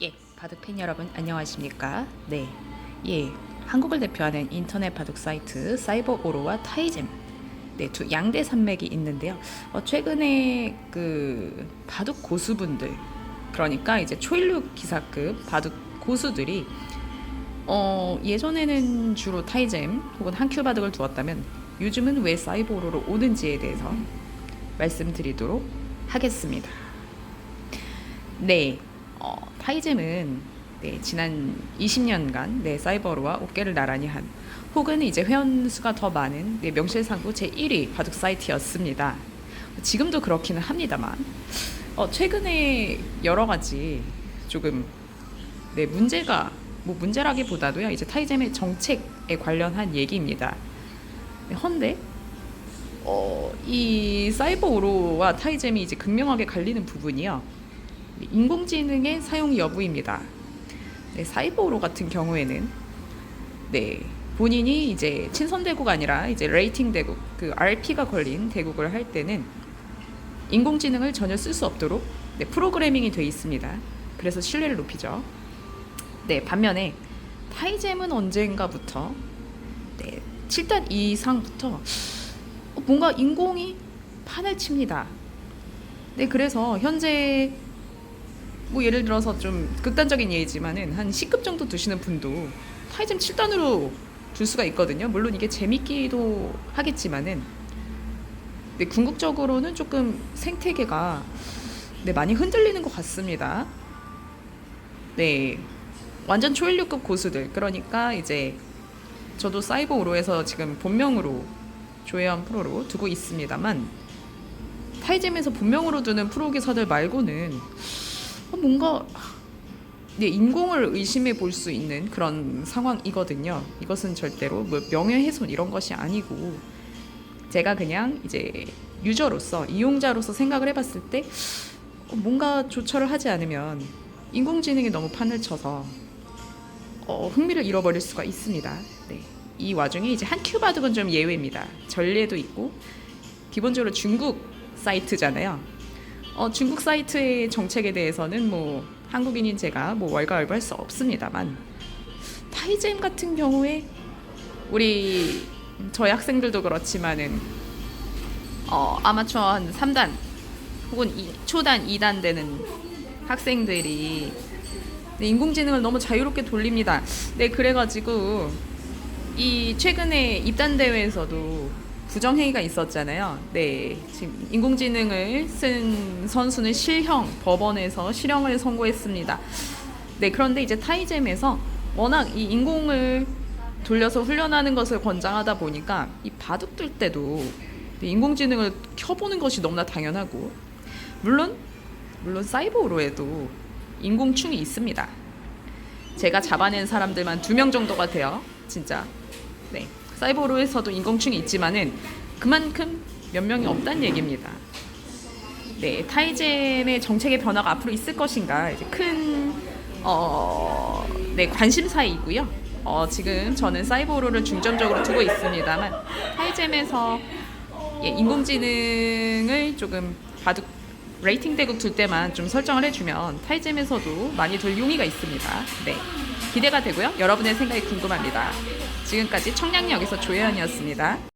예, 바둑 팬 여러분 안녕하십니까? 네, 예, 한국을 대표하는 인터넷 바둑 사이트 사이버 오로와 타이젠 네, 두 양대 산맥이 있는데요. 어, 최근에 그 바둑 고수분들 그러니까 이제 초일류 기사급 바둑 고수들이 어, 예전에는 주로 타이젠 혹은 한큐 바둑을 두었다면 요즘은 왜 사이버 오로로 오는지에 대해서 말씀드리도록 하겠습니다. 네, 어, 타이잼은 네, 지난 20년간 네, 사이버로와 어깨를 나란히 한 혹은 이제 회원 수가 더 많은 네, 명실상부 제 1위 바둑 사이트였습니다. 지금도 그렇기는 합니다만 어, 최근에 여러 가지 조금 네, 문제가 뭐 문제라기보다도요 이제 타이잼의 정책에 관련한 얘기입니다. 네, 헌데 어, 이 사이버 오로와 타이잼이 이제 극명하게 갈리는 부분이요. 인공지능의 사용 여부입니다. 네, 사이버 오로 같은 경우에는 네, 본인이 이제 친선 대국 아니라 이제 레이팅 대국, 그 RP가 걸린 대국을 할 때는 인공지능을 전혀 쓸 수 없도록 네, 프로그래밍이 돼 있습니다. 그래서 신뢰를 높이죠. 네, 반면에 타이잼은 언젠가부터 네, 7단 이상부터 어, 뭔가 인공이 판을 칩니다. 네, 그래서 현재 뭐 예를 들어서 좀 극단적인 예지만은 한 10급 정도 두시는 분도 타이즘 7단으로 둘 수가 있거든요. 물론 이게 재밌기도 하겠지만은 네, 궁극적으로는 조금 생태계가 네, 많이 흔들리는 것 같습니다. 네. 완전 초일류급 고수들. 그러니까 이제 저도 사이버 오로에서 지금 본명으로 조회원 프로로 두고 있습니다만 타이잼에서 본명으로 두는 프로 기사들 말고는 어, 뭔가 네, 인공을 의심해 볼 수 있는 그런 상황이거든요. 이것은 절대로 뭐 명예훼손 이런 것이 아니고 제가 그냥 이제 유저로서 이용자로서 생각을 해봤을 때 어, 뭔가 조처를 하지 않으면 인공지능이 너무 판을 쳐서 어, 흥미를 잃어버릴 수가 있습니다. 네. 이 와중에 이제 한 큐 바둑은 좀 예외입니다. 전례도 있고 기본적으로 중국 사이트잖아요. 어, 중국 사이트의 정책에 대해서는 뭐 한국인인 제가 뭐 월가 월부할 수 없습니다만 타이젠 같은 경우에 우리 저희 학생들도 그렇지만은 어, 아마추어 한 3단 혹은 이, 초단 2단 되는 학생들이 네, 인공지능을 너무 자유롭게 돌립니다. 네, 그래가지고 이 최근에 입단 대회에서도 부정행위가 있었잖아요. 네, 지금 인공지능을 쓴 선수는 실형 법원에서 실형을 선고했습니다. 네, 그런데 이제 타이잼에서 워낙 이 인공을 돌려서 훈련하는 것을 권장하다 보니까 이 바둑 둘 때도 네, 인공지능을 켜보는 것이 너무나 당연하고 물론 물론 사이버로에도 인공충이 있습니다. 제가 잡아낸 사람들만 두 명 정도가 돼요. 진짜. 네. 사이버로에서도 인공충이 있지만은 그만큼 몇 명이 없다는 얘기입니다. 네, 타이젠의 정책의 변화가 앞으로 있을 것인가 이제 큰 어, 네, 관심사이고요. 어, 지금 저는 사이버로를 중점적으로 두고 있습니다만 타이젠에서 예, 인공지능을 조금 바둑 레이팅 대국 둘 때만 좀 설정을 해주면 타이잼에서도 많이 돌 용의가 있습니다. 네. 기대가 되고요. 여러분의 생각이 궁금합니다. 지금까지 청량역에서 조혜연이었습니다.